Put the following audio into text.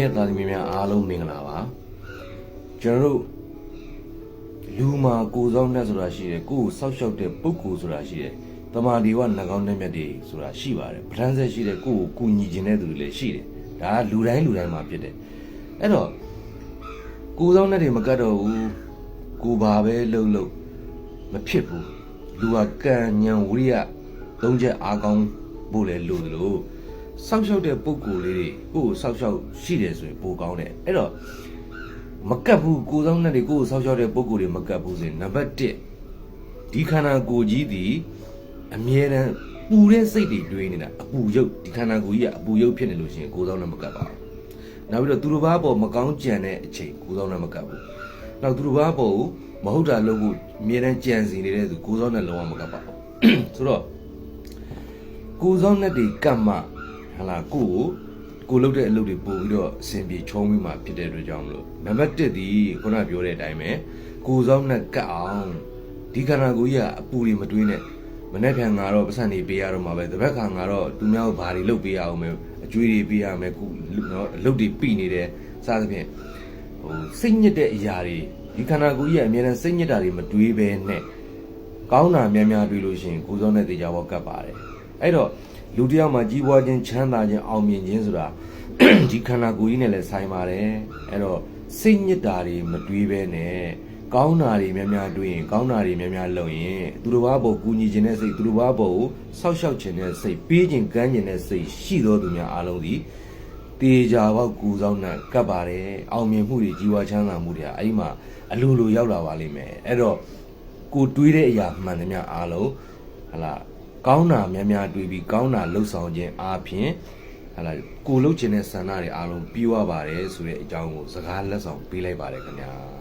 ရဲ့သားသမီးများအားလုံးမင်္ဂလာပါကျွန်တော်တို့လူမှာကိုယ်ဆောင်နဲ့ဆိုတာရှိတယ်ကိုယ်ကိုစောက်ရှောက်တဲ့ပုဂ္ဂိုလ်ဆိုတာရှိတယ်တမာဒီဝနှကောင်းတဲ့မြတ်တွေဆိုတာရှိပါတယ်ပဋ္ဌာန်းဆက်ရှိတဲ့ကိုယ်ကိုကူညီခြင်းတဲ့သူတွေလည်းရှိတယ်ဒါကလူတိုင်းလူတိုင်းမှာဖြစ်တယ်အဲ့တော့ကိုယ်ဆောင်တဲ့တွေမကတ်တော့ဘူးကိုယ်ပါပဲလှုပ်လှုပ်မဖြစ်ဘူးလူကကံဉဏ်ဝိရိယသုံးချက်အားကောင်းဖို့လည်းလိုတယ်လို့ စောက်ရှောက်တဲ့ပုံကိုယ်လေးတွေကိုယ်ကိုစောက်ရှောက်ရှိတယ်ဆိုရင်ပိုကောင်းတယ်အဲ့တော့မကတ်ဘူးကိုယ်ဆောင်တဲ့တွေကိုယ်ကိုစောက်ရှောက်တဲ့ပုံကိုယ်တွေမကတ်ဘူးဆိုရင်နံပါတ်1ဒီခန္ဓာကိုယ်ကြီးဒီအမြဲတမ်းပူတဲ့စိတ်တွေတွေးနေတာအပူရုပ်ဒီခန္ဓာကိုယ်ကြီးကအပူရုပ်ဖြစ်နေလို့ရှိရင်ကိုယ်ဆောင်နဲ့မကတ်ပါဘူးနောက်ပြီးတော့သူတို့ဘာပေါ်မကောင်းကြံတဲ့အချိန်ကိုယ်ဆောင်နဲ့မကတ်ဘူးနောက်သူတို့ဘာပေါ်ကိုမဟုတ်တာလုပ်ဖို့အမြဲတမ်းကြံစီနေတဲ့သူကိုယ်ဆောင်နဲ့လုံးဝမကတ်ပါဘူးဆိုတော့ကိုယ်ဆောင်နဲ့ဒီကတ်မှ ဟလာကိုကိုကိုလုပ်တဲ့အလုပ်တွေပို့ပြီးတော့အစဉ်ပြေချုံးပြီးမှဖြစ်တဲ့အတွက်ကြောင့်မလို့နံပါတ်1ဒီခုနပြောတဲ့အတိုင်းပဲကိုယ်ဆောင်နဲ့ကတ်အောင်ဒီခန္ဓာကိုယ်ကြီးကအပူတွေမတွေးနဲ့မနေ့ကငါတော့ပတ်စံနေပေးရတော့မှာပဲတပတ်ခါငါတော့သူများကိုဘာတွေလုပ်ပေးရအောင်မဲအကျွေးတွေပေးရမယ်ခုနော်အလုပ်တွေပြီးနေတယ်စသဖြင့်ဟိုစိတ်ညစ်တဲ့အရာတွေဒီခန္ဓာကိုယ်ကြီးကအများနဲ့စိတ်ညစ်တာတွေမတွေးပဲနဲ့ကောင်းတာများများတွေးလို့ရှိရင်ကိုယ်ဆောင်နဲ့တေချာဘောကတ်ပါတယ် အဲ့တော့လူတစ်ယောက်မှာကြီးပွားခြင်းချမ်းသာခြင်းအောင်မြင်ခြင်းဆိုတာဒီခန္ဓာကိုယ်ကြီးနဲ့လည်းဆိုင်ပါတယ်အဲ့တော့စိတ်ညစ်တာတွေမတွေးပဲနဲ့ကောင်းတာတွေများများတွေးရင်ကောင်းတာတွေများများလုပ်ရင်သူတို့ဘာပေါ်ကူညီခြင်းတဲ့စိတ်သူတို့ဘာပေါ်ကိုဆောက်ရှောက်ခြင်းတဲ့စိတ်ပေးခြင်းကမ်းခြင်းတဲ့စိတ်ရှိသောသူများအားလုံးဒီတေချာပေါက်ကူဆောင်နဲ့ကပ်ပါတယ်အောင်မြင်မှုတွေကြီးပွားချမ်းသာမှုတွေဟာအဲ့ဒီမှာအလိုလိုရောက်လာပါလိမ့်မယ်အဲ့တော့ကိုတွေးတဲ့အရာမှန်သမျှအားလုံးဟလာ ကောင်းတာများများတွေးပြီးကောင်းတာလှုပ်ဆောင်ခြင်းအားဖြင့်ဟာလာကိုလှုပ်ခြင်းတဲ့ဆန္ဒတွေအားလုံးပြီးွားပါတယ်ဆိုတဲ့အကြောင်းကိုစကားလက်ဆောင်ပေးလိုက်ပါတယ်ခင်ဗျာ